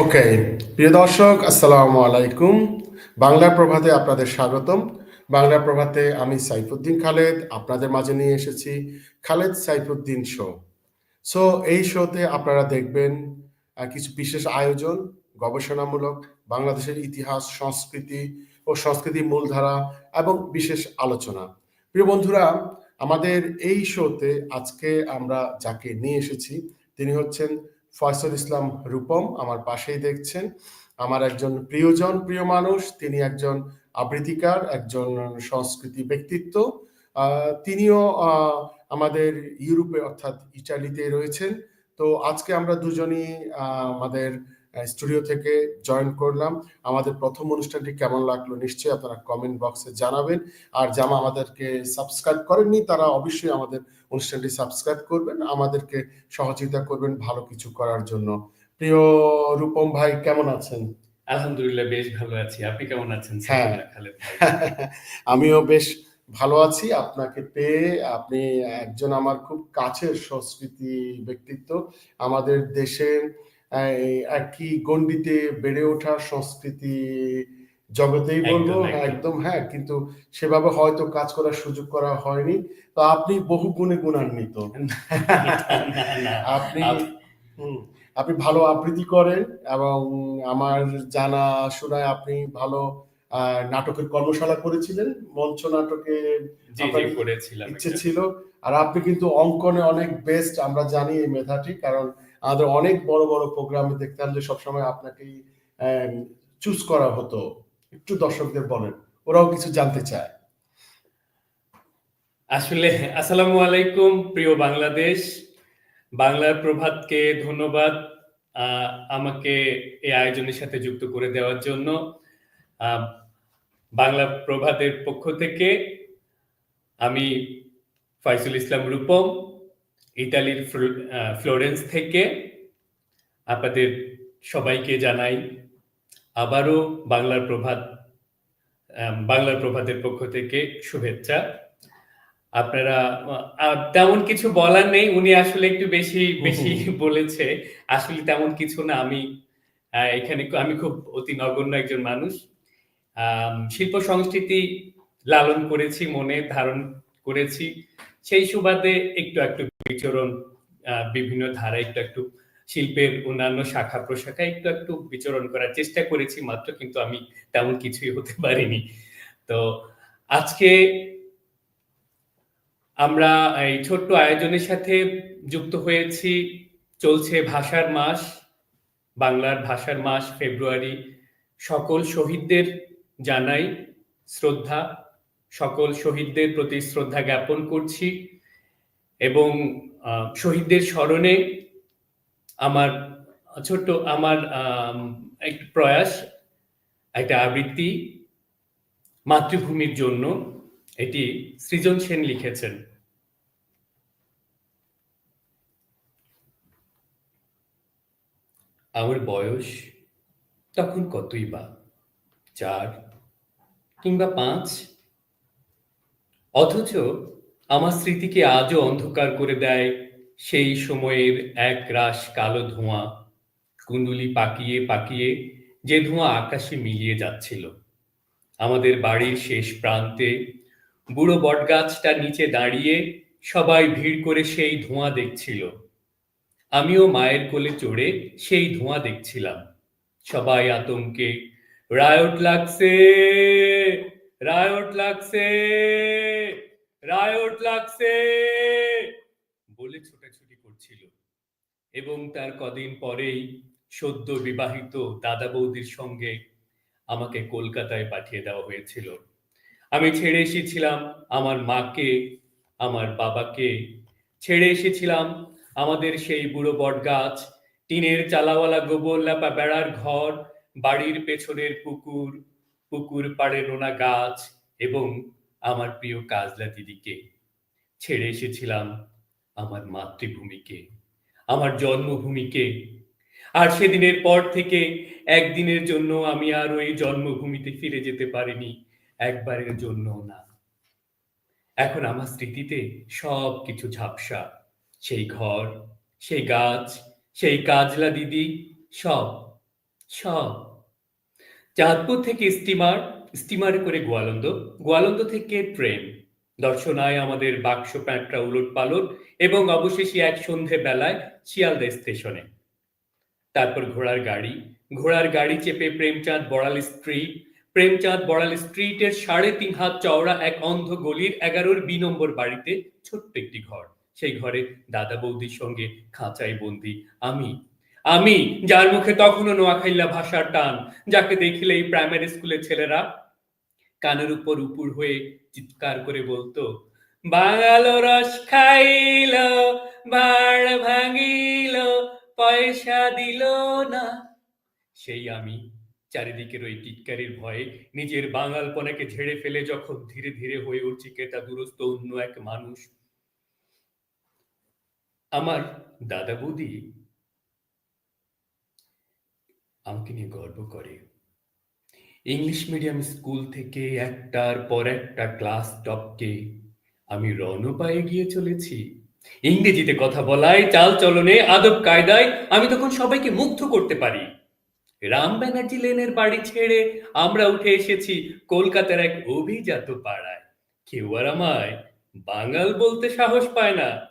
ওকে, প্রিয় দর্শক, আসসালামু আলাইকুম। বাংলা প্রভাতে আপনাদের স্বাগতম। বাংলা প্রভাতে আমি সাইফুদ্দিন খালেদ, আপনাদের মাঝে নিয়ে এসেছি খালেদ সাইফুদ্দিন শো। সো এই শোতে আপনারা দেখবেন কিছু বিশেষ আয়োজন গবেষণামূলক, বাংলাদেশের ইতিহাস, সংস্কৃতি ও সংস্কৃতির মূলধারা এবং বিশেষ আলোচনা। প্রিয় বন্ধুরা, আমাদের এই শোতে আজকে আমরা যাকে নিয়ে এসেছি, তিনি হচ্ছেন ফয়সল ইসলাম রূপম আমার পাশেই দেখছেন। আমার একজন প্রিয়জন, প্রিয় মানুষ, তিনি একজন আবৃত্তিকার, একজন সংস্কৃতি ব্যক্তিত্ব। তিনিও আমাদের ইউরোপে অর্থাৎ ইটালিতে রয়েছেন। তো আজকে আমরা দুজনই আমাদের স্টুডিও থেকে জয়েন করলাম। আমাদের প্রথম অনুষ্ঠানটি কেমন লাগল নিশ্চয়ই আপনারা কমেন্ট বক্সে জানাবেন। আর যারা আমাদেরকে সাবস্ক্রাইব করেননি তারা অবশ্যই আমাদের অনুষ্ঠানটি সাবস্ক্রাইব করবেন। আমাদেরকে সহযোগিতা করবেন ভালো কিছু করার জন্য। প্রিয় রূপম ভাই কেমন আছেন? আলহামদুলিল্লাহ বেশ ভালো আছি। আপনি কেমন আছেন? হ্যাঁ। আমিও বেশ ভালো আছি। আপনাকে পেয়ে আপনি একজন আমার খুব কাছের সংস্কৃতি ব্যক্তিত্ব। আমাদের দেশে একই গণ্ডিতে বেড়ে ওঠা সংস্কৃতি জগতেই বলব একদম, হ্যাঁ কিন্তু সেভাবে হয়তো কাজ করার সুযোগ করা হয়নি। তো আপনি বহু গুণে গুণান্বিত। আপনি আপনি ভালো আবৃত্তি করেন এবং আমার জানা শোনায় আপনি ভালো আহ, নাটকের কর্মশালা করেছিলেন মঞ্চ নাটকে ইচ্ছে ছিল। আর আপনি কিন্তু অঙ্কনে অনেক বেস্ট আমরা জানি এই মেধাটি কারণ আমাদের অনেক বড় বড় প্রোগ্রামে দেখতাম যে সবসময় আপনাকেই চুজ করা হতো। একটু দর্শকদের বলেন, ওরাও কিছু জানতে চায়। আসলে, আসসালামু আলাইকুম, প্রিয় বাংলাদেশ। বাংলার প্রভাতকে ধন্যবাদ আমাকে এই আয়োজনের সাথে যুক্ত করে দেওয়ার জন্য। বাংলা প্রভাতের পক্ষ থেকে আমি ফয়সুল ইসলাম রূপম ইতালির ফ্লোরেন্স থেকে আপনাদের সবাইকে জানাই আবারও বাংলার প্রভাত বাংলার প্রভাতের পক্ষ থেকে শুভেচ্ছা। আপনারা তেমন কিছু বলার নেই উনি আসলে একটু বেশি বেশি বলেছে। আসলে তেমন কিছু না আমি এখানে আমি খুব অতি নগণ্য একজন মানুষ। শিল্প সংস্কৃতি লালন করেছি মনে ধারণ করেছি। সেই সুবাদে একটু একটু বিচরণ বিভিন্ন ধারা একটু একটু শিল্পের অন্যান্য শাখা প্রশাখা একটু একটু বিচরণ করার চেষ্টা করেছি মাত্র, কিন্তু আমি তেমন কিছুই হতে পারিনি। তো আজকে আমরা এই ছোট্ট আয়োজনের সাথে যুক্ত হয়েছি। চলছে ভাষার মাস, বাংলার ভাষার মাস, ফেব্রুয়ারি। সকল শহীদদের জানাই শ্রদ্ধা। সকল শহীদদের প্রতি শ্রদ্ধা জ্ঞাপন করছি। এবং শহীদদের স্মরণে আমার ছোট্ট আমার আম, একটু প্রয়াস একটা আবৃত্তি মাতৃভূমির জন্য এটি সৃজন সেন লিখেছেন। আমার বয়স তখন কতই বা? চার কিংবা পাঁচ? অথচ আমার স্মৃতিকে আজও অন্ধকার করে দেয় সেই সময়ের এক রাশ কালো ধোঁয়া। কুণ্ডুলি পাকিয়ে পাকিয়ে যে ধোঁয়া আকাশে মিলিয়ে যাচ্ছিল। আমাদের বাড়ির শেষ প্রান্তে বুড়ো বটগাছটার নিচে দাঁড়িয়ে সবাই ভিড় করে সেই ধোঁয়া দেখছিল। আমিও মায়ের কোলে চড়ে সেই ধোঁয়া দেখছিলাম। সবাই আতঙ্কে, রায়ট লাগছে রায়ট লাগছে। রায়ট লাগছে। বলে ছোটাছুটি করছিল। এবং তার কদিন পরেই সদ্য বিবাহিত দাদা বৌদির সঙ্গে আমাকে কলকাতায় পাঠিয়ে দেওয়া হয়েছিল। আমি ছেড়ে এসেছিলাম আমার মাকে, আমার বাবাকে। ছেড়ে এসেছিলাম আমাদের সেই বুড়ো বট গাছ টিনের চালাওয়ালা গোবর লাপা বেড়ার ঘর, বাড়ির পেছনের পুকুর পুকুর পাড়ে নোনা গাছ এবং আমার প্রিয় কাজলা দিদিকে। ছেড়ে এসেছিলাম আমার মাতৃভূমিকে, আমার জন্মভূমিকে। আর সেদিনের পর থেকে একদিনের জন্য আমি আর ওই জন্মভূমিতে ফিরে যেতে পারিনি, একবারের জন্য না। এখন আমার স্মৃতিতে সব কিছু ঝাপসা। সেই ঘর, সেই গাছ, সেই কাজলা দিদি, সব সব। চাঁদপুর থেকে স্টিমার স্টিমারে করে গোয়ালন্দ। গোয়ালন্দ থেকে ট্রেন। দর্শনায় আমাদের বাক্স প্যাঁটরা উলট পালট এবং অবশেষে এক সন্ধে বেলায় শিয়ালদা স্টেশনে। তারপর ঘোড়ার গাড়ি। ঘোড়ার গাড়ি চেপে প্রেমচাঁদ বড়াল স্ট্রিট। প্রেমচাঁদ বড়াল স্ট্রিটের সাড়ে তিন হাত চওড়া এক অন্ধ গলির এগারোর বি নম্বর বাড়িতে ছোট্ট একটি ঘর। সেই ঘরে দাদা বৌদির সঙ্গে খাঁচাই বন্দি। আমি। আমি, যার মুখে তখনও নোয়াখাইল্লা ভাষার টান, যাকে দেখিলেই প্রাইমারি স্কুলের ছেলেরা কানের উপর উপুর হয়ে চিৎকার করে বলতো, বাঙালো রস খাইল, বাড় ভাঙিল, পয়সা দিল না। সেই আমি চারিদিকের ওই টিটকারির ভয়ে নিজের বাঙালপনাকে ঝেড়ে ফেলে যখন ধীরে ধীরে হয়ে উঠছি কেতা দুরস্ত অন্য এক মানুষ। আমার দাদা বৌদি আমাকে নিয়ে গর্ব করে। ইংলিশ মিডিয়াম স্কুল থেকে একটার পর একটা ক্লাস টপকে আমি রণপায়ে গিয়ে চলেছি। ইংরেজিতে কথা বলায় চাল চলনে আদব কায়দায় আমি তখন সবাইকে মুগ্ধ করতে পারি। রাম ব্যানার্জি লেনের বাড়ি ছেড়ে আমরা উঠে এসেছি কলকাতার এক অভিজাত পাড়ায়। কেউ আর আমায় বাঙাল বলতে সাহস পায় না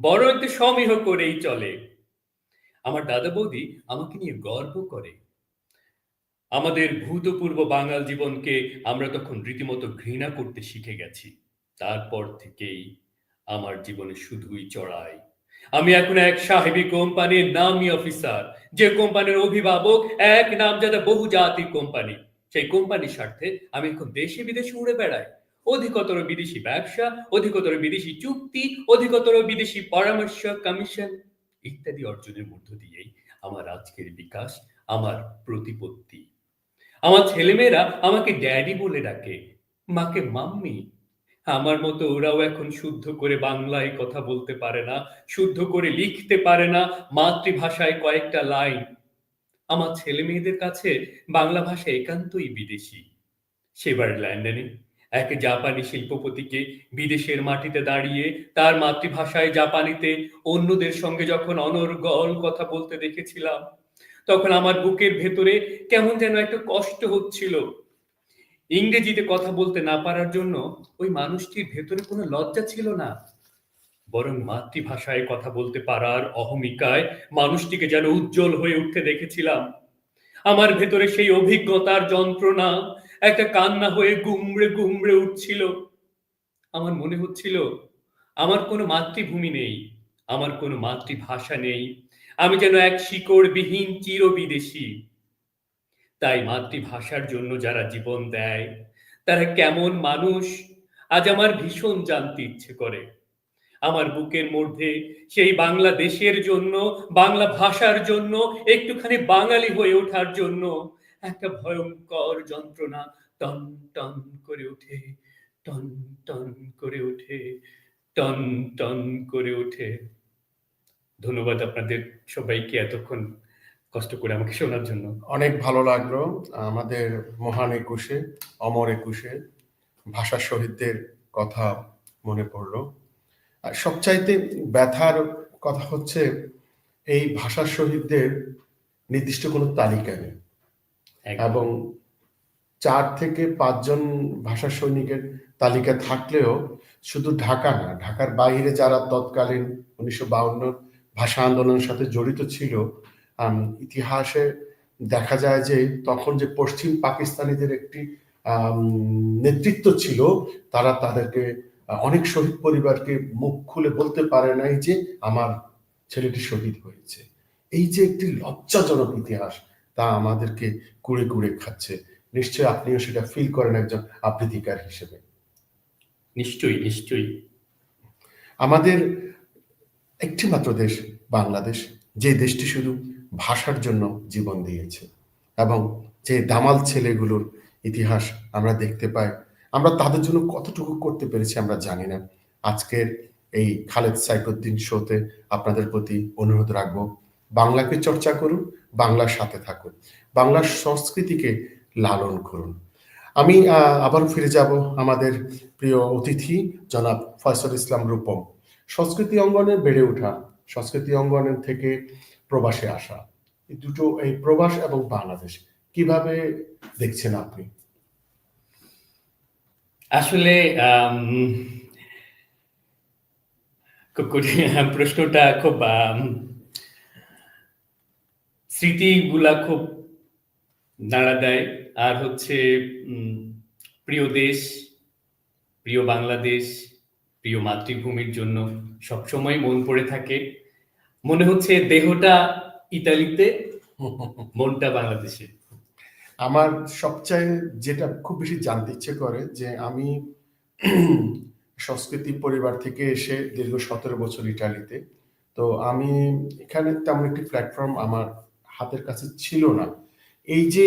বড় একটু সমীহ করেই চলে। আমার দাদা বৌদি আমাকে নিয়ে গর্ব করে। আমাদের ভূতপূর্ব বাঙাল জীবনকে আমরা তখন রীতিমতো ঘৃণা করতে শিখে গেছি। তারপর থেকেই আমার জীবনে শুধুই চড়াই। আমি এখন এক সাহেবী কোম্পানির নামি অফিসার। যে কোম্পানির অভিভাবক এক নামজাদা বহুজাতিক কোম্পানি। সেই কোম্পানির স্বার্থে আমি এখন দেশে বিদেশে উড়ে বেড়াই। অধিকতর বিদেশি ব্যবসা, অধিকতর বিদেশি চুক্তি, অধিকতর বিদেশি পরামর্শ, কমিশন ইত্যাদি অর্জনের মধ্য দিয়েই আমার আজকের বিকাশ, আমার প্রতিপত্তি। আমার ছেলেমেয়েরা আমাকে ড্যাডি বলে ডাকে, মাকে মাম্মি। আমার মতো ওরাও এখন শুদ্ধ করে বাংলায় কথা বলতে পারে না, শুদ্ধ করে লিখতে পারে না, মাতৃভাষায় কয়েকটা লাইন। আমার ছেলে মেয়েদের কাছে বাংলা ভাষা একান্তই বিদেশি। সেবার লন্ডনে এক জাপানি শিল্পপতিকে বিদেশের মাটিতে দাঁড়িয়ে, তার মাতৃভাষায় জাপানিতে অন্যদের সঙ্গে যখন অনর্গল কথা বলতে দেখেছিলাম তখন আমার বুকের ভেতরে কেমন যেন একটা কষ্ট হচ্ছিল। ইংরেজিতে কথা বলতে না পারার জন্য ওই মানুষটির ভেতরে কোনো লজ্জা ছিল না। বরং মাতৃভাষায় কথা বলতে পারার অহমিকায় মানুষটিকে যেন উজ্জ্বল হয়ে উঠতে দেখেছিলাম। আমার ভেতরে সেই অভিজ্ঞতার যন্ত্রণা, একটা কান্না হয়ে গুমড়ে গুমড়ে উঠছিল। আমার মনে হচ্ছিল, আমার কোনো মাতৃভূমি নেই, আমার কোনো মাতৃভাষা নেই। আমি যেন এক শিকড়বিহীন চিরবিদেশী। তাই মাতৃভাষার জন্য যারা জীবন দেয়, তারা কেমন মানুষ, আজ আমার ভীষণ জানতে ইচ্ছে করে। আমার বুকের মধ্যে সেই বাংলাদেশের জন্য, বাংলা ভাষার জন্য, একটুখানি বাঙালি হয়ে ওঠার জন্য একটা ভয়ঙ্কর যন্ত্রণা টন টন করে ওঠে, টন টন করে ওঠে, টন টন করে ওঠে। ধন্যবাদ আপনাদের সবাইকে এতক্ষণ কষ্ট করে আমাকে শোনার জন্য। অনেক ভালো লাগল আমাদের মহান একুশে অমর একুশে ভাষা শহীদদের কথা মনে পড়ল। আর সবচাইতে ব্যথার কথা হচ্ছে এই ভাষা শহীদদের নির্দিষ্ট কোনো তালিকা নেই। এবং চার থেকে পাঁচজন ভাষা সৈনিকের তালিকা থাকলেও শুধু ঢাকা না ঢাকার বাইরে যারা তৎকালীন উনিশশো বাউন্ন ভাষা আন্দোলনের সাথে জড়িত ছিল ইতিহাসে দেখা যায় যে তখন যে পশ্চিম পাকিস্তানিদের একটি নেতৃত্ব ছিল তারা তাদেরকে অনেক শহীদ পরিবারকে মুখ খুলে বলতে পারে নাই যে আমার ছেলেটি শহীদ হয়েছে। এই যে একটি লজ্জাজনক ইতিহাস তা আমাদেরকে কুড়ে কুড়ে খাচ্ছে। নিশ্চয়ই আপনিও সেটা ফিল করেন একজন আবৃত্তিকার হিসেবে। নিশ্চয়ই নিশ্চয়ই। আমাদের একটি মাত্র দেশ বাংলাদেশ, যে দেশটি শুধু ভাষার জন্য জীবন দিয়েছে এবং যে দামাল ছেলেগুলোর ইতিহাস আমরা দেখতে পাই, আমরা তাদের জন্য কতটুকু করতে পেরেছি আমরা জানি না। আজকের এই খালেদ সাইফুদ্দিন শোতে আপনাদের প্রতি অনুরোধ রাখব, বাংলাকে চর্চা করুন, বাংলার সাথে থাকুন, বাংলার সংস্কৃতিকে লালন করুন। আমি আবার ফিরে যাব আমাদের প্রিয় অতিথি জনাব ফয়সল ইসলাম রূপম। সংস্কৃতি অঙ্গনে বেড়ে ওঠা, সংস্কৃতি অঙ্গনের থেকে প্রবাসে আসা। এই দুটো, এই প্রবাস এবং বাংলাদেশ, কীভাবে দেখছেন আপনি? আসলে প্রশ্নটা, খুব স্মৃতিগুলা খুব নাড়া দেয়। আর হচ্ছে প্রিয় দেশ, প্রিয় বাংলাদেশ প্রিয় মাতৃভূমির জন্য সবসময় মন পড়ে থাকে। মনে হচ্ছে দেহটা ইতালিতে মনটা বাংলাদেশে। আমার সবচেয়ে যেটা খুব বেশি জানতে ইচ্ছে করে যে আমি সংস্কৃতি পরিবার থেকে এসে দীর্ঘ সতেরো বছর ইটালিতে তো আমি এখানে তেমন একটি প্ল্যাটফর্ম আমার হাতের কাছে ছিল না। এই যে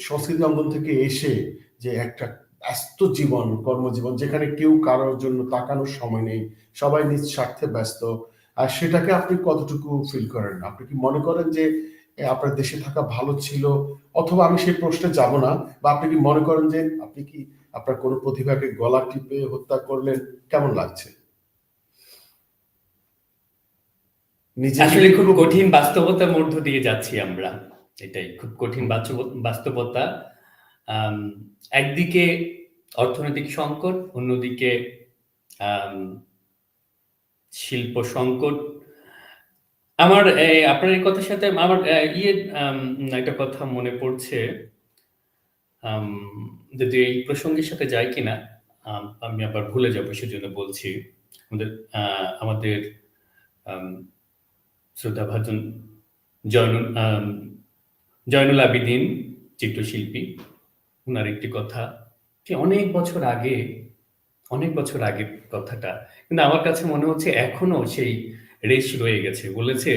সংস্কৃতি অঙ্গন থেকে এসে যে একটা ব্যস্ত জীবন, কর্মজীবন, যেখানে কেউ কারোর জন্য তাকানোর সময় নেই, সবাই নিজ স্বার্থে ব্যস্ত। আর সেটাকে আপনি কতটুকু ফিল করেন? আপনি কি মনে করেন যে আপনার দেশে থাকা ভালো ছিল? অথবা আমি সেই প্রশ্নে যাব না? বা আপনি কি মনে করেন যে, আপনি কি আপনার কোনো প্রতিভাকে গলা টিপে হত্যা করলেন? কেমন লাগছে? আসলে খুব কঠিন বাস্তবতার মধ্য দিয়ে যাচ্ছি আমরা। এটাই, খুব কঠিন বাস্তব- বাস্তবতা। একদিকে অর্থনৈতিক সংকট অন্যদিকে শিল্প সংকট। আমার আপনার এই কথার সাথে আমার ইয়ে একটা কথা মনে পড়ছে। যদি এই প্রসঙ্গের সাথে যায় কিনা আমি আবার ভুলে যাব সেজন্য বলছি। আমাদের আমাদের আম, শ্রদ্ধাভাজন জয়নুল জয়নুল আবিদিন চিত্রশিল্পী। ওনার একটি কথা যে অনেক বছর আগে, অনেক বছর আগে কথাটা, কিন্তু আমার কাছে মনে হচ্ছে এখনও সেই রেশ রয়ে গেছে। বলেছে,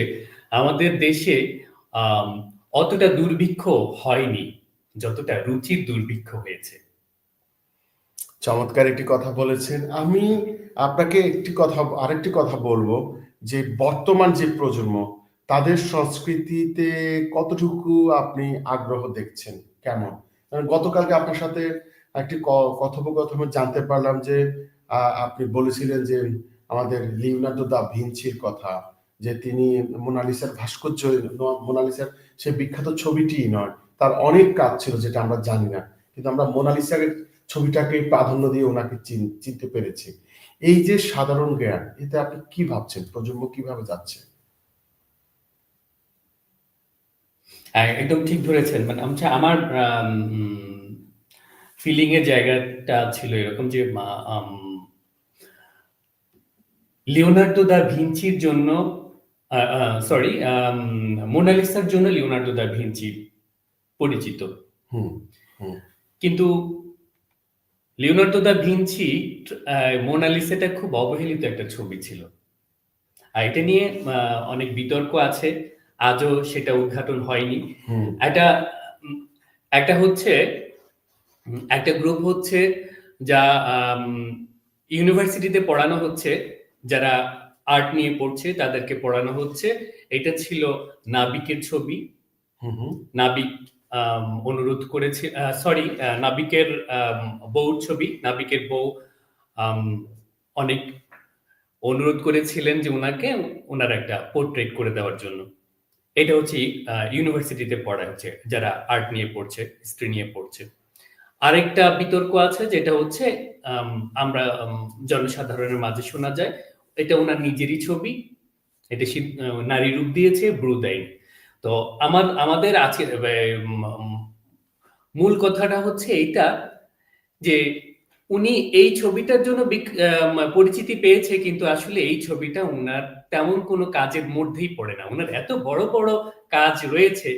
আমাদের দেশে অতটা দুর্ভিক্ষ হয়নি, যতটা রুচির দুর্ভিক্ষ হয়েছে। চমৎকার একটি কথা বলেছেন। আমি আপনাকে একটি কথা, আরেকটি কথা বলব, যে বর্তমান যে প্রজন্ম, তাদের সংস্কৃতিতে কতটুকু আপনি আগ্রহ দেখছেন? কেমন? গতকালকে আপনার সাথে একটি কথোপকথনে জানতে পারলাম যে আপনি বলেছিলেন যে আমাদের লিওনার্দো দা ভিঞ্চির কথা, যে তিনি মোনালিসার ভাস্কর্য, মোনালিসার সেই বিখ্যাত ছবিটি নয়, তার অনেক কাজ ছিল যেটা আমরা জানি না, কিন্তু আমরা মোনালিসার ছবিটাকে প্রাধান্য দিয়ে ওনাকে চিন- চিনতে পেরেছি। এই যে সাধারণ জ্ঞান, এতে আপনি কি ভাবছেন? প্রজন্ম কীভাবে যাচ্ছে হ্যাঁ, একদম ঠিক ধরেছেন মানে হচ্ছে আমার ফিলিং এর জায়গাটা ছিল এরকম যে লিওনার্দো দা ভিঞ্চির জন্য সরি মোনালিসার জন্য লিওনার্দো দা ভিঞ্চি পরিচিত। কিন্তু লিওনার্দো দা ভিঞ্চি মোনালিসাটা খুব অবহেলিত একটা ছবি ছিল। আর এটা নিয়ে অনেক বিতর্ক আছে। আজও সেটা উদ্ঘাটন হয়নি। একটা একটা হচ্ছে একটা গ্রুপ হচ্ছে যা ইউনিভার্সিটিতে পড়ানো হচ্ছে যারা আর্ট নিয়ে পড়ছে তাদেরকে পড়ানো হচ্ছে। এটা ছিল নাবিকের ছবি। নাবিক অনুরোধ করেছে সরি নাবিকের বউর ছবি নাবিকের বউ অনেক অনুরোধ করেছিলেন যে ওনাকে ওনার একটা পোর্ট্রেট করে দেওয়ার জন্য। এটা হচ্ছে ইউনিভার্সিটিতে পড়া হচ্ছে, যারা আর্ট নিয়ে পড়ছে হিস্ট্রি নিয়ে পড়ছে। আরেকটা বিতর্ক আছে, যেটা হচ্ছে আমরা জনসাধারণের মাঝে শোনা যায়, এটা ওনার নিজেরই ছবি, এটা নারী রূপ দিয়েছে, ব্রু দেয়নি তো আমার, আমাদের আছে মূল কথাটা হচ্ছে এইটা, যে উনি এই ছবিটার জন্য পরিচিতি পেয়েছে, কিন্তু আসলে এই ছবিটা উনার তেমন কোনো কাজের মধ্যেই পড়ে না। উনার এত বড় বড় কাজ রয়েছে।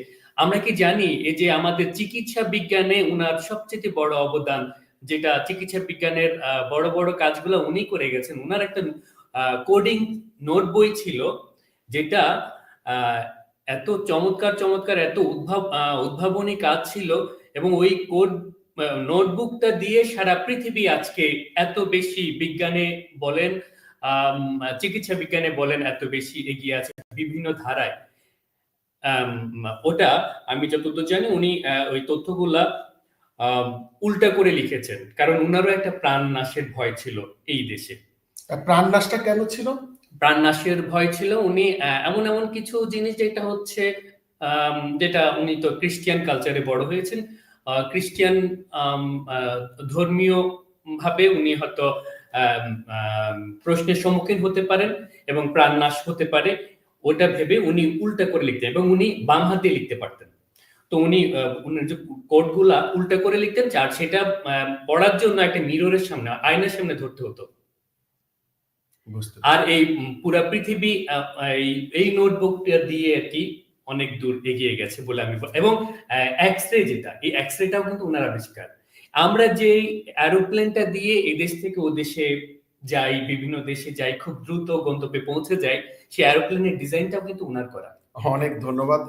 আমরা কি জানি, এই যে আমাদের চিকিৎসা বিজ্ঞানে উনার সবচেয়ে বড় অবদান, যেটা চিকিৎসা বিজ্ঞানের বড় বড় কাজগুলো উনি করে গেছেন, উনার একটা কোডিং নোট বই ছিল, যেটা এত চমৎকার চমৎকার, এত উদ্ভাব উদ্ভাবনী কাজ ছিল এবং ওই কোড নোটবুকটা দিয়ে সারা পৃথিবী আজকে এত বেশি বিজ্ঞানে বলেন চিকিৎসা বিজ্ঞানে বলেন এত বেশি এগিয়ে আছে বিভিন্ন ধারায়। ওটা আমি যতদূর জানি উনি ওই তথ্যগুলা উল্টা করে লিখেছেন। কারণ উনারও একটা প্রাণ নাশের ভয় ছিল এই দেশে। আর প্রাণনাশটা কেন ছিল? প্রাণ নাশের ভয় ছিল উনি এমন এমন কিছু জিনিস যেটা হচ্ছে যেটা উনি তো খ্রিস্টিয়ান কালচারে বড় হয়েছেন। খ্রিস্টিয়ান ধর্মীয় ভাবে উনি হয়তো প্রশ্নের সম্মুখীন হতে পারেন এবং প্রাণ নাশ হতে পারে ওটা ভেবে উনি উল্টা করে লিখতেন এবং উনি বাম হাতে লিখতে পারতেন। তো উনি উনার যে কোডগুলা উল্টা করে লিখতেন আর সেটা পড়ার জন্য একটা মিররের সামনে আয়নার সামনে ধরতে হতো। বুঝতে আর এই পুরা পৃথিবী এই এই নোটবুকটা দিয়ে আর কি অনেক দূর এগিয়ে গেছে বলে আমি এবং এক্স রে যেটা এই এক্স রেটাও কিন্তু ওনার আবিষ্কার। আমরা যে অ্যারোপ্লেনটা দিয়ে এদেশ থেকে ও দেশে যাই বিভিন্ন দেশে যাই খুব দ্রুত গন্তব্যে পৌঁছে যাই সেই অ্যারোপ্লেনের ডিজাইনটাও কিন্তু ওনার করা। অনেক ধন্যবাদ।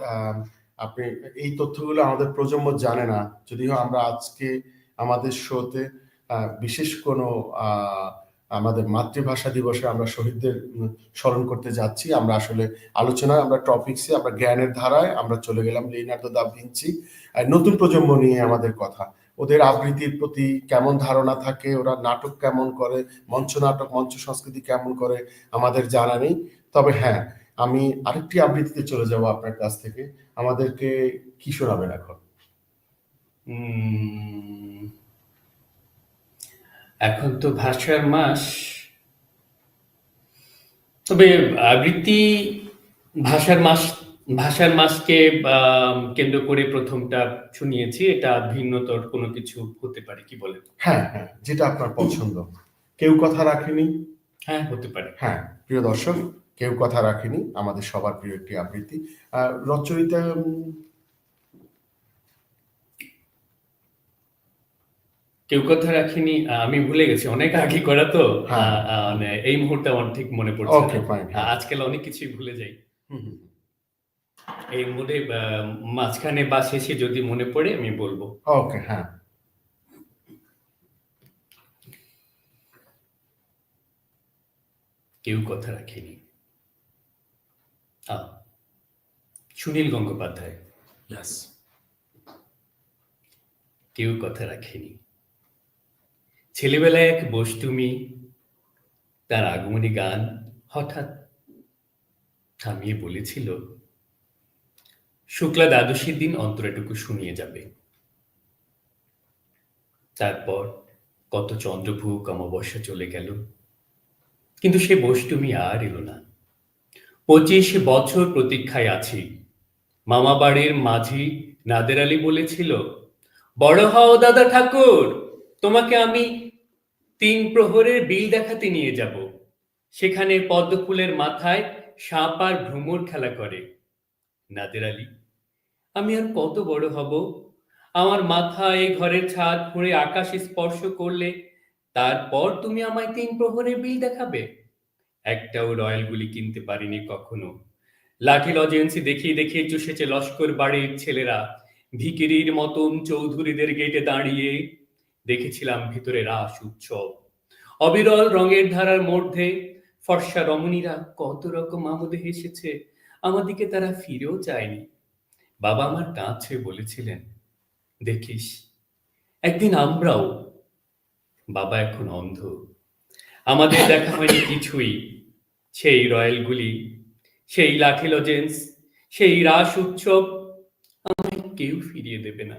আপনি এই তথ্যগুলো আমাদের প্রজন্ম জানে না। যদিও আমরা আজকে আমাদের শোতে বিশেষ কোনো আহ, আমাদের মাতৃভাষা দিবসে আমরা শহীদদের স্মরণ করতে যাচ্ছি। আমরা আসলে আলোচনায়, আমরা টপিকসে আমরা জ্ঞানের ধারায় আমরা চলে গেলাম লিওনার্দো দা ভিঞ্চি নতুন প্রজন্ম নিয়ে আমাদের কথা। ওদের আবৃত্তির প্রতি কেমন ধারণা থাকে, ওরা নাটক কেমন করে, মঞ্চ নাটক, মঞ্চ সংস্কৃতি কেমন করে, আমাদের জানা নেই। তবে হ্যাঁ আমি আরেকটি আবৃত্তিতে চলে যাব আপনার কাছ থেকে। আমাদেরকে কি শোনাবেন এখন? এখন তো ভাষার মাস। তবে আবৃত্তি ভাষার মাস ভাষার মাসকে কেন্দ্র করে প্রথমটা শুনিয়েছি এটা ভিন্নতর কোনো কিছু হতে পারে কি বলেন? হ্যাঁ হ্যাঁ যেটা আপনার পছন্দ। কেউ কথা রাখেনি। হ্যাঁ হতে পারে। হ্যাঁ প্রিয় দর্শক কেউ কথা রাখেনি। আমাদের সবার প্রিয় একটি আবৃত্তি। আহ, রচয়িতা কেউ কথা রাখিনি আমি ভুলে গেছি অনেক আগে করা তো হ্যাঁ। মানে এই মুহূর্তে আমার ঠিক মনে পড়ছে আজকাল অনেক কিছুই ভুলে যাই। এই মুডে মাঝখানে বা শেষে যদি মনে পড়ে আমি বলব। ওকে হ্যাঁ। কেউ কথা রাখেনি। আহ, সুনীল গঙ্গোপাধ্যায়। কেউ কথা রাখেনি। ছেলেবেলায় এক বস্তুমি, তার আগমনী গান হঠাৎ থামিয়ে বলেছিল, শুক্লা দ্বাদশীর দিন অন্তরাটুকু শুনিয়ে যাবে। তারপর কত চন্দ্রভূক অমাবস্যা চলে গেল। কিন্তু সে বষ্টমী আর এলো না। পঁচিশ বছর প্রতীক্ষায় আছি। মামা বাড়ির মাঝি নাদের আলী বলেছিল, বড় হও দাদা ঠাকুর, তোমাকে আমি তিন প্রহরের বিল দেখাতে নিয়ে যাব। সেখানে পদ্মফুলের মাথায় সাপ আর ভ্রমর খেলা করে। নাদের আলী, আমি আর কত বড় হব? আমার মাথা এই ঘরের ছাদ ফুঁড়ে আকাশ স্পর্শ করলে তারপর তুমি আমায় তিন প্রহরের বিল দেখাবে? একটাও রয়্যাল গুলি কিনতে পারিনি কখনো। লাঠি লজেন্সি দেখিয়ে দেখিয়ে চুষেছে লস্কর বাড়ির ছেলেরা। ভিকিরির মতন চৌধুরীদের গেটে দাঁড়িয়ে দেখেছিলাম ভিতরে রাস, উৎসব। অবিরল রঙের ধারার মধ্যে ফর্সা রমণীরা কত রকম আমোদে হেসেছে আমাদিকে তারা ফিরেও চায়নি বাবা আমার কাছে বলেছিলেন, দেখিস, একদিন আমরাও বাবা এখন অন্ধ। আমাদের দেখা হয়নি কিছুই, সেই রয়্যালগুলি, সেই লাঠি লজেন্স, সেই রাস, উৎসব, আমায় কেউ ফিরিয়ে দেবে না।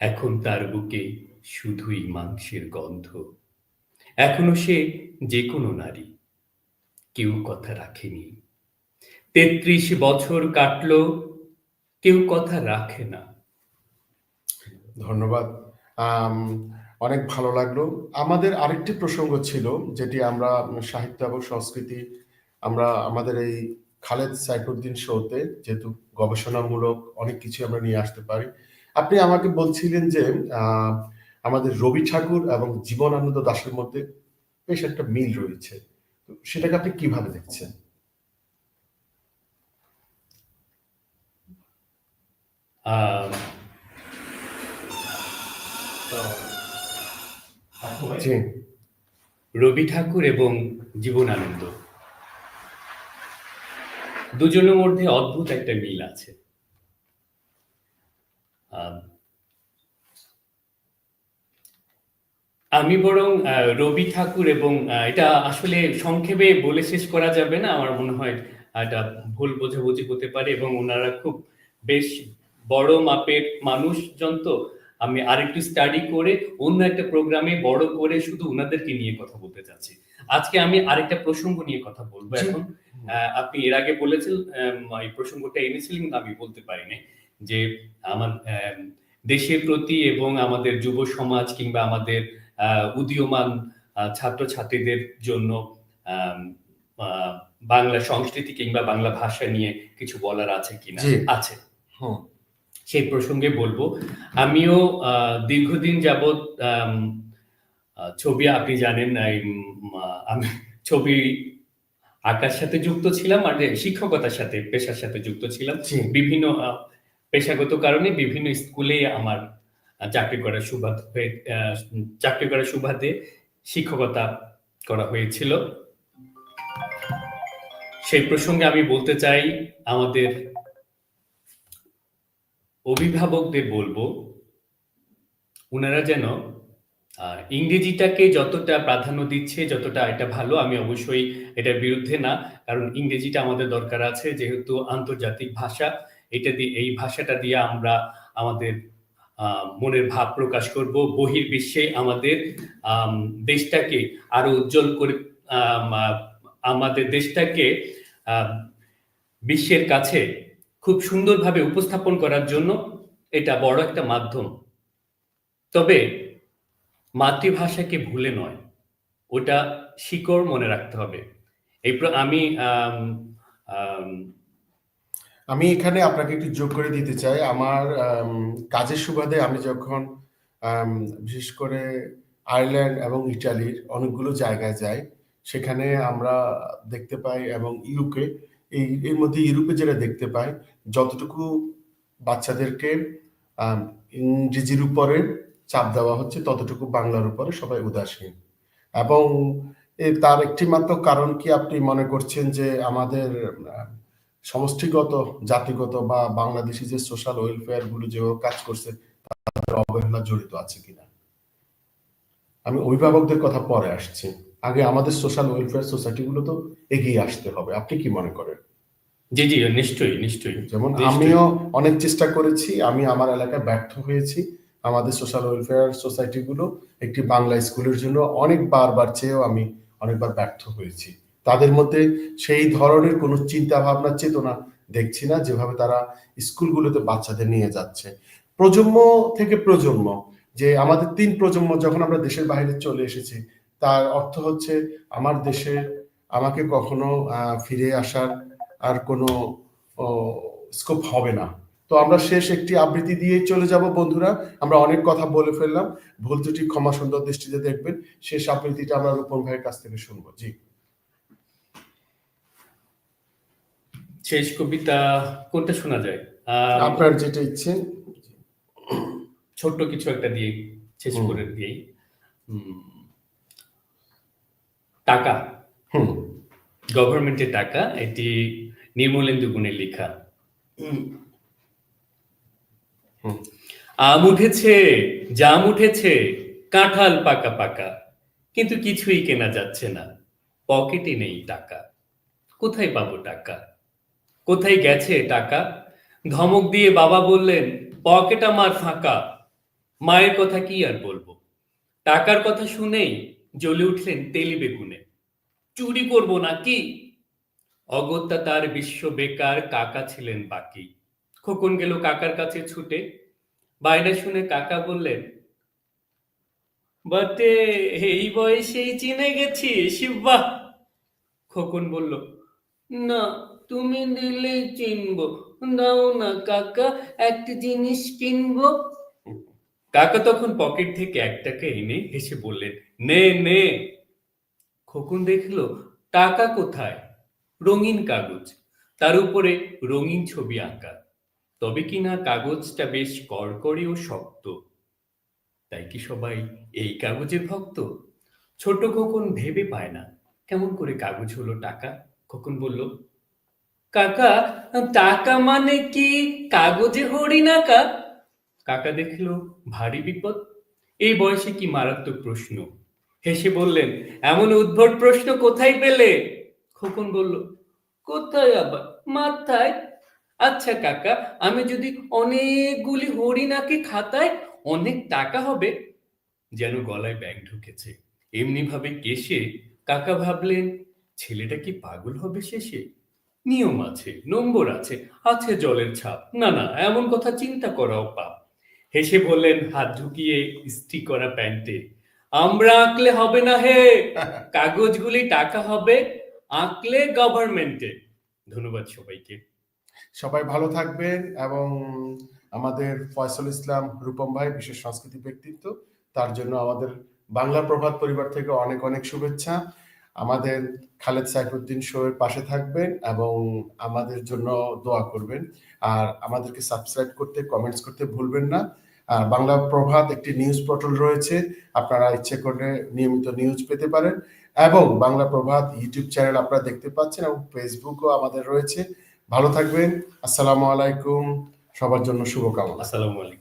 এখন তার বুকে শুধুই মাংসের গন্ধ। এখনও সে যে কোনো নারী, কেউ কথা রাখেনি। তেত্রিশ বছর কাটলো, কেউ কথা রাখে না। ধন্যবাদ। অনেক ভালো লাগল। আমাদের আরেকটি প্রসঙ্গ ছিল, যেটি আমরা, সাহিত্য এবং সংস্কৃতি, আমরা আমাদের এই খালেদ সাইফুদ্দিন শোতে যেহেতু গবেষণামূলক অনেক কিছু আমরা নিয়ে আসতে পারি আপনি আমাকে বলছিলেন যে আহ, আমাদের রবি ঠাকুর এবং জীবনানন্দ দাশের মধ্যে বেশ একটা মিল রয়েছে। তো সেটাকে আপনি কীভাবে দেখছেন? রবি ঠাকুর এবং জীবনানন্দ। দুজনের মধ্যে অদ্ভুত একটা মিল আছে। আমি বরং রবি ঠাকুর এবং এটা আসলে সংক্ষেপে বলে শেষ করা যাবে না আমার মনে হয় এটা ভুল বোঝাবুঝি হতে পারে এবং ওনারা খুব বেশ বড় মাপের মানুষজন তো। আমি আরেকটু স্টাডি করে অন্য একটা প্রোগ্রামে বড় করে শুধু ওনাদেরকে নিয়ে কথা বলতে চাচ্ছি। আজকে আমি আরেকটা প্রসঙ্গ নিয়ে কথা বলব এখন। আহ, আপনি এর আগে বলেছেন আম, এই প্রসঙ্গটা এনেছিলেন কিন্তু আমি বলতে পারিনি। যে আমার দেশের প্রতি এবং আমাদের যুব সমাজ কিংবা আমাদের উদীয়মান ছাত্রছাত্রীদের জন্য বাংলা সংস্কৃতি কিংবা বাংলা ভাষা নিয়ে কিছু বলার আছে কিনা? আছে। সেই প্রসঙ্গে বলব আমিও দীর্ঘদিন যাবৎ ছবি আপনি জানেন আমি ছবি আঁকার সাথে যুক্ত ছিলাম আর শিক্ষকতার সাথে পেশার সাথে যুক্ত ছিলাম। বিভিন্ন পেশাগত কারণে বিভিন্ন স্কুলে আমার চাকরি করার সুবাদ চাকরি করার সুবাদে শিক্ষকতা করা হয়েছিল। সেই প্রসঙ্গে আমি বলতে চাই, আমাদের অভিভাবকদের বলব ওনারা যেন ইংরেজিটাকে যতটা প্রাধান্য দিচ্ছে, যতটা এটা ভালো, আমি অবশ্যই এটার বিরুদ্ধে না, কারণ ইংরেজিটা আমাদের দরকার আছে, যেহেতু আন্তর্জাতিক ভাষা এটা দিয়ে, এই ভাষাটা দিয়ে আমরা আমাদের মনের ভাব প্রকাশ করব, বহির্বিশ্বে আমাদের দেশটাকে আরও উজ্জ্বল করে আমাদের দেশটাকে বিশ্বের কাছে খুব সুন্দরভাবে উপস্থাপন করার জন্য এটা বড় একটা মাধ্যম। তবে মাতৃভাষাকে ভুলে নয়, ওটা শিকড় মনে রাখতে হবে। এই আমি আম, এখানে আপনাকে একটু যোগ করে দিতে চাই। আমার কাজের সুবাদে আমি যখন বিশেষ করে আয়ারল্যান্ড এবং ইটালির অনেকগুলো জায়গায় যাই সেখানে আমরা দেখতে পাই এবং ইউকে এই এর মধ্যে ইউরোপে যেটা দেখতে পাই যতটুকু বাচ্চাদেরকে ইংরেজির উপরে চাপ দেওয়া হচ্ছে ততটুকু বাংলার উপরে সবাই উদাসীন। এবং তার একটি মাত্র কারণ কি আপনি মনে করছেন যে আমাদের সমষ্টিগত জাতিগত বা বাংলাদেশি যে সোশ্যাল ওয়েলফেয়ারগুলো যেভাবে কাজ করছে তাদের অবহেলা জড়িত আছে কিনা? আমি অভিভাবকদের কথা পরে আসছি। আগে আমাদের সোশ্যাল ওয়েলফেয়ার সোসাইটি গুলো তো এগিয়ে আসতে হবে। আপনি কি মনে করেন? জি জি নিশ্চয়ই নিশ্চয়ই। যেমন আমিও অনেক চেষ্টা করেছি আমি আমার এলাকায় ব্যর্থ হয়েছি। আমাদের সোশ্যাল ওয়েলফেয়ার সোসাইটি গুলো একটি বাংলা স্কুলের জন্য অনেক বারবার চেয়েও আমি অনেকবার ব্যর্থ হয়েছি। তাদের মধ্যে সেই ধরনের কোনো চিন্তা ভাবনা চেতনা দেখছি না, যেভাবে তারা স্কুলগুলোতে বাচ্চাদের নিয়ে যাচ্ছে। প্রজন্ম থেকে প্রজন্ম, যে আমাদের তিন প্রজন্ম যখন আমরা দেশের বাইরে চলে এসেছি, তার অর্থ হচ্ছে আমার দেশে আমাকে কখনো ফিরে আসার আর কোনো স্কোপ হবে না। তো আমরা শেষ একটি আবৃত্তি দিয়ে চলে যাব, বন্ধুরা। আমরা অনেক কথা বলে ফেললাম। ভুল ত্রুটি ক্ষমা সুন্দর দৃষ্টিতে দেখবেন। শেষ আবৃত্তিটা আমরা রূপন ভাইয়ের কাছ থেকে শুনব। জি। শেষ কবিতা কোনটা শোনা যায়? আপনার যেটা ইচ্ছে। ছোট্ট কিছু একটা দিয়ে শেষ করে হুম। টাকা। গভর্নমেন্টের টাকা এটি নির্মলেন্দু গুণের লেখা। আম উঠেছে জাম উঠেছে কাঁঠাল পাকা পাকা। কিন্তু কিছুই কেনা যাচ্ছে না। পকেটে নেই টাকা। কোথায় পাবো টাকা? কোথায় গেছে টাকা? ধমক দিয়ে বাবা বললেন, পকেট আমার ফাঁকা। মায়ের কথা কি আর বলব? টাকার কথা শুনেই জ্বলে উঠলেন তেলি বেগুনে। চুরি করব নাকি? অগত্যা তার বিশ্ব বেকার কাকা ছিলেন বাকি। খোকন গেল কাকার কাছে ছুটে। বাইরে শুনে কাকা বললেন, বটে, এই বয়সেই চিনে গেছি শিব্বা খোকন বলল, না তুমি দিলে চিনবো। দাও না কাকা, একটা জিনিস কিনবো। কাকা তখন পকেট থেকে এক টাকা এনে হেসে বললেন, নে নে। খোকন দেখল, টাকা কোথায়? রঙিন কাগজ। তার উপরে রঙিন ছবি আঁকা। তবে কিনা কাগজটা বেশ কড়কড়ি ও শক্ত। তাই কি সবাই এই কাগজের ভক্ত? ছোট খোকন ভেবে পায় না। কেমন করে কাগজ হলো টাকা? খোকন বলল কাকা, টাকা মানে কি? কাগজে হরিণ আঁকা কাকা দেখল, ভারী বিপদ। এই বয়সে কি মারাত্মক প্রশ্ন। হেসে বললেন, এমন উদ্ভট প্রশ্ন কোথায় পেলে? খোকন বলল, কোথায় আবার? মাথায়। আচ্ছা কাকা, আমি যদি অনেকগুলি হরিণাকে খাতায় অনেক টাকা হবে? যেন গলায় ব্যাগ ঢুকেছে। এমনি ভাবে কেশে, কাকা ভাবলেন, ছেলেটা কি পাগল হবে শেষে? নিয়ম আছে নম্বর আছে আছে জলের ছাপ। না না এমন কথা চিন্তা করাও পাপ। হেসে বললেন হাত ঢুকিয়ে ইস্ত্রি করা প্যান্টে আমরা আঁকলে হবে না হে কাগজগুলি টাকা হবে আঁকলে গভর্নমেন্টে ধন্যবাদ সবাইকে। সবাই ভালো থাকবেন এবং আমাদের ফয়সল ইসলাম রূপম ভাই বিশেষ সংস্কৃতি ব্যক্তিত্ব তার জন্য আমাদের বাংলা প্রভাত পরিবার থেকে অনেক অনেক শুভেচ্ছা। আমাদের খালেদ সাইফুদ্দিন শোয়ের পাশে থাকবেন এবং আমাদের জন্য দোয়া করবেন। আর আমাদেরকে সাবস্ক্রাইব করতে কমেন্টস করতে ভুলবেন না। আর বাংলা প্রভাত একটি নিউজ পোর্টাল রয়েছে, আপনারা ইচ্ছে করলে নিয়মিত নিউজ পেতে পারেন। এবং বাংলা প্রভাত ইউটিউব চ্যানেল আপনারা দেখতে পাচ্ছেন এবং ফেসবুকও আমাদের রয়েছে। ভালো থাকবেন, আসসালামু আলাইকুম, সবার জন্য শুভকামনা। আসসালামু আলাইকুম।